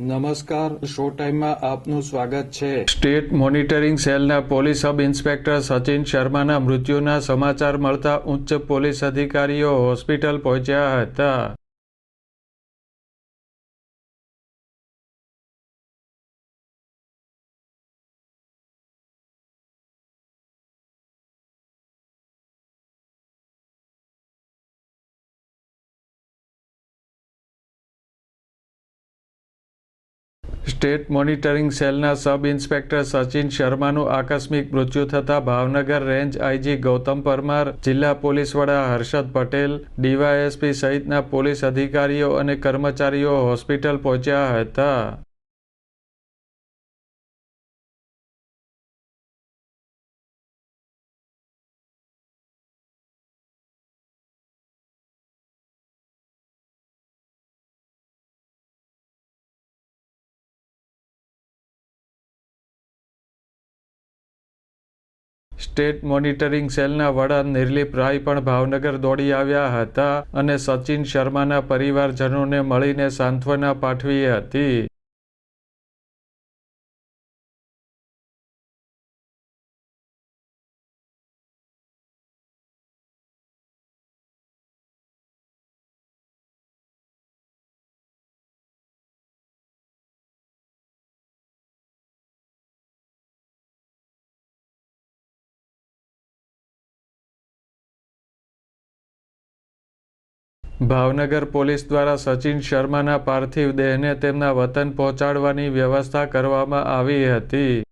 નમસ્કાર, શો ટાઈમમાં આપનું સ્વાગત છે. સ્ટેટ મોનિટરિંગ સેલના પોલીસ સબ ઇન્સ્પેક્ટર સચિન શર્માના મૃત્યુના સમાચાર મળતા ઉચ્ચ પોલીસ અધિકારીઓ હોસ્પિટલ પહોંચ્યા હતા. સ્ટેટ મોનિટરિંગ સેલના સબ ઇન્સ્પેક્ટર સચિન શર્માનું આકસ્મિક મૃત્યુ થતાં ભાવનગર રેન્જ આઈજી ગૌતમ પરમાર, જિલ્લા પોલીસ વડા હર્ષદ પટેલ, ડીવાયએસપી સહિતના પોલીસ અધિકારીઓ અને કર્મચારીઓ હોસ્પિટલ પહોંચ્યા હતા. સ્ટેટ મોનિટરિંગ સેલના વડા નિર્લિપ રાય પણ ભાવનગર દોડી આવ્યા હતા અને સચિન શર્માના પરિવારજનોને મળીને સાંત્વના પાઠવી હતી. ભાવનગર પોલીસ દ્વારા સચિન શર્માના પાર્થિવ દેહને તેમના વતન પહોંચાડવાની વ્યવસ્થા કરવામાં આવી હતી.